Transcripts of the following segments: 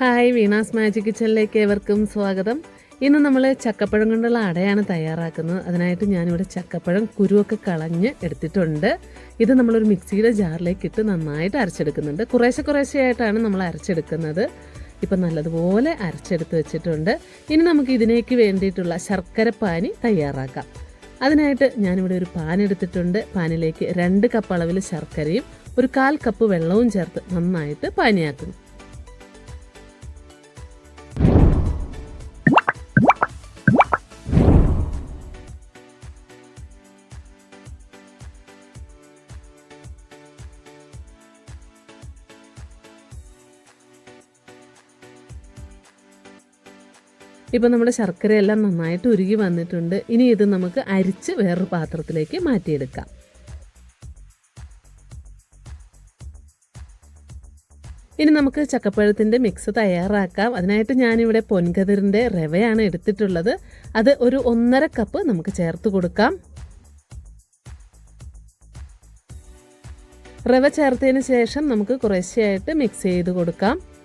Hi Veena's magic കിച്ചണിലേക്ക് ഏവർക്കും സ്വാഗതം. ഇന്ന് നമ്മൾ ചക്കപ്പഴം കൊണ്ടുള്ള അടയാണ് തയ്യാറാക്കുന്നത്. അതിനായിട്ട് ഞാനിവിടെ ചക്കപ്പഴം കുരുവൊക്കെ കളഞ്ഞ് എടുത്തിട്ടുണ്ട്. ഇത് നമ്മളൊരു മിക്സിയുടെ ജാറിലേക്ക് ഇട്ട് നന്നായിട്ട് അരച്ചെടുക്കുന്നുണ്ട്. കുറേശ്ശെ കുറേശ്ശെ ആയിട്ടാണ് നമ്മൾ അരച്ചെടുക്കുന്നത്. ഇപ്പം നല്ലതുപോലെ അരച്ചെടുത്ത് വെച്ചിട്ടുണ്ട്. ഇനി നമുക്ക് ഇതിനേക്ക് വേണ്ടിയിട്ടുള്ള ശർക്കരപ്പാനി തയ്യാറാക്കാം. അതിനായിട്ട് ഞാനിവിടെ ഒരു പാൻ എടുത്തിട്ടുണ്ട്. പാനിലേക്ക് രണ്ട് കപ്പ് അളവിൽ ശർക്കരയും ഒരു കാൽ കപ്പ് വെള്ളവും ചേർത്ത് നന്നായിട്ട് പാനിയാക്കുന്നു. ഇപ്പം നമ്മുടെ ശർക്കരയെല്ലാം നന്നായിട്ട് ഉരുകി വന്നിട്ടുണ്ട്. ഇനി ഇത് നമുക്ക് അരിച്ച് വേറൊരു പാത്രത്തിലേക്ക് മാറ്റിയെടുക്കാം. ഇനി നമുക്ക് ചക്കപ്പഴത്തിന്റെ മിക്സ് തയ്യാറാക്കാം. അതിനായിട്ട് ഞാനിവിടെ പൊൻകതിറിന്റെ റവയാണ് എടുത്തിട്ടുള്ളത്. അത് ഒരു ഒന്നര കപ്പ് നമുക്ക് ചേർത്ത് കൊടുക്കാം. റവ ചേർത്തതിന് ശേഷം നമുക്ക് കുറേശ്ശെയായിട്ട് മിക്സ് ചെയ്ത് കൊടുക്കാം.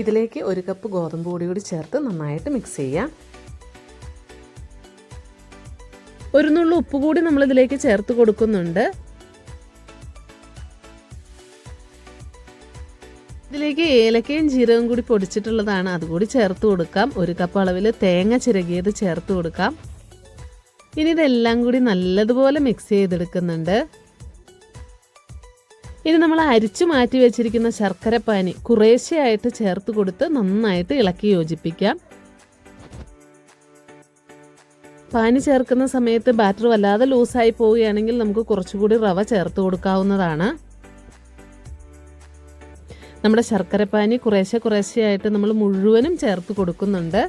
ഇതിലേക്ക് ഒരു കപ്പ് ഗോതമ്പ് പൊടി കൂടി ചേർത്ത് നന്നായിട്ട് മിക്സ് ചെയ്യാം. ഒരു നുള്ളു ഉപ്പ് കൂടി നമ്മൾ ഇതിലേക്ക് ചേർത്ത് കൊടുക്കുന്നുണ്ട്. ഇതിലേക്ക് ഏലക്കയും ജീരകവും കൂടി പൊടിച്ചിട്ടുള്ളതാണ്. അതുകൂടി ചേർത്ത് കൊടുക്കാം. ഒരു കപ്പ് അളവിൽ തേങ്ങ ചിരകിയത് ചേർത്ത് കൊടുക്കാം. ഇനി ഇതെല്ലാം കൂടി നല്ലതുപോലെ മിക്സ് ചെയ്തെടുക്കുന്നുണ്ട്. ഇനി നമ്മൾ അരിച്ചു മാറ്റി വെച്ചിരിക്കുന്ന ശർക്കരപ്പാനി കുറേശ്ശെയായിട്ട് ചേർത്ത് കൊടുത്ത് നന്നായിട്ട് ഇളക്കി യോജിപ്പിക്കാം. പാനി ചേർക്കുന്ന സമയത്ത് ബാറ്റർ വല്ലാതെ ലൂസായി പോവുകയാണെങ്കിൽ നമുക്ക് കുറച്ചുകൂടി റവ ചേർത്ത് കൊടുക്കാവുന്നതാണ്. നമ്മുടെ ശർക്കരപ്പാനി കുറേശ്ശെ കുറേശ്ശെയായിട്ട് നമ്മൾ മുഴുവനും ചേർത്ത് കൊടുക്കുന്നുണ്ട്.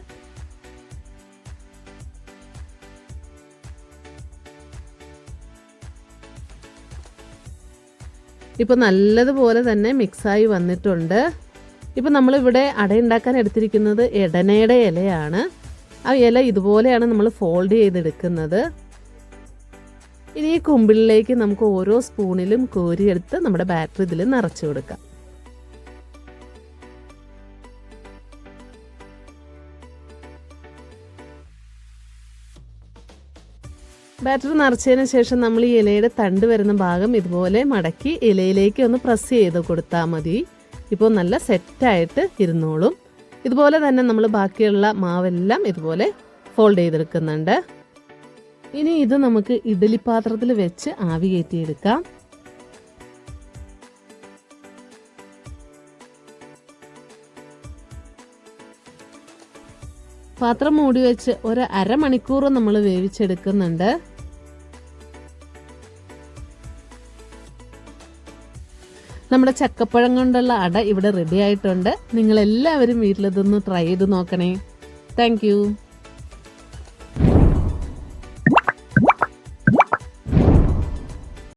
ഇപ്പോൾ നല്ലതുപോലെ തന്നെ മിക്സായി വന്നിട്ടുണ്ട്. ഇപ്പോൾ നമ്മളിവിടെ അടയുണ്ടാക്കാൻ എടുത്തിരിക്കുന്നത് എടനയുടെ ഇലയാണ്. ആ ഇല ഇതുപോലെയാണ് നമ്മൾ ഫോൾഡ് ചെയ്തെടുക്കുന്നത്. ഇനി ഈ കുമ്പിളിലേക്ക് നമുക്ക് ഓരോ സ്പൂണിലും കോരിയെടുത്ത് നമ്മുടെ ബാറ്ററി ഇതിൽ നിറച്ചു കൊടുക്കാം. ബാറ്റർ നിറച്ചതിന് ശേഷം നമ്മൾ ഈ ഇലയുടെ തണ്ട് വരുന്ന ഭാഗം ഇതുപോലെ മടക്കി ഇലയിലേക്ക് ഒന്ന് പ്രസ് ചെയ്ത് കൊടുത്താൽ മതി. ഇപ്പോൾ നല്ല സെറ്റായിട്ട് ഇരുന്നോളും. ഇതുപോലെ തന്നെ നമ്മൾ ബാക്കിയുള്ള മാവെല്ലാം ഇതുപോലെ ഫോൾഡ് ചെയ്തെടുക്കുന്നുണ്ട്. ഇനി ഇത് നമുക്ക് ഇഡലി പാത്രത്തിൽ വെച്ച് ആവി കയറ്റിയെടുക്കാം. പാത്രം മൂടി വെച്ച് ഒരു അരമണിക്കൂർ നമ്മൾ വേവിച്ചെടുക്കുന്നുണ്ട്. നമ്മുടെ ചക്കപ്പഴം കൊണ്ടുള്ള അട ഇവിടെ റെഡി ആയിട്ടുണ്ട്. നിങ്ങൾ എല്ലാവരും വീട്ടിലിതൊന്ന് ട്രൈ ചെയ്ത് നോക്കണേ. താങ്ക്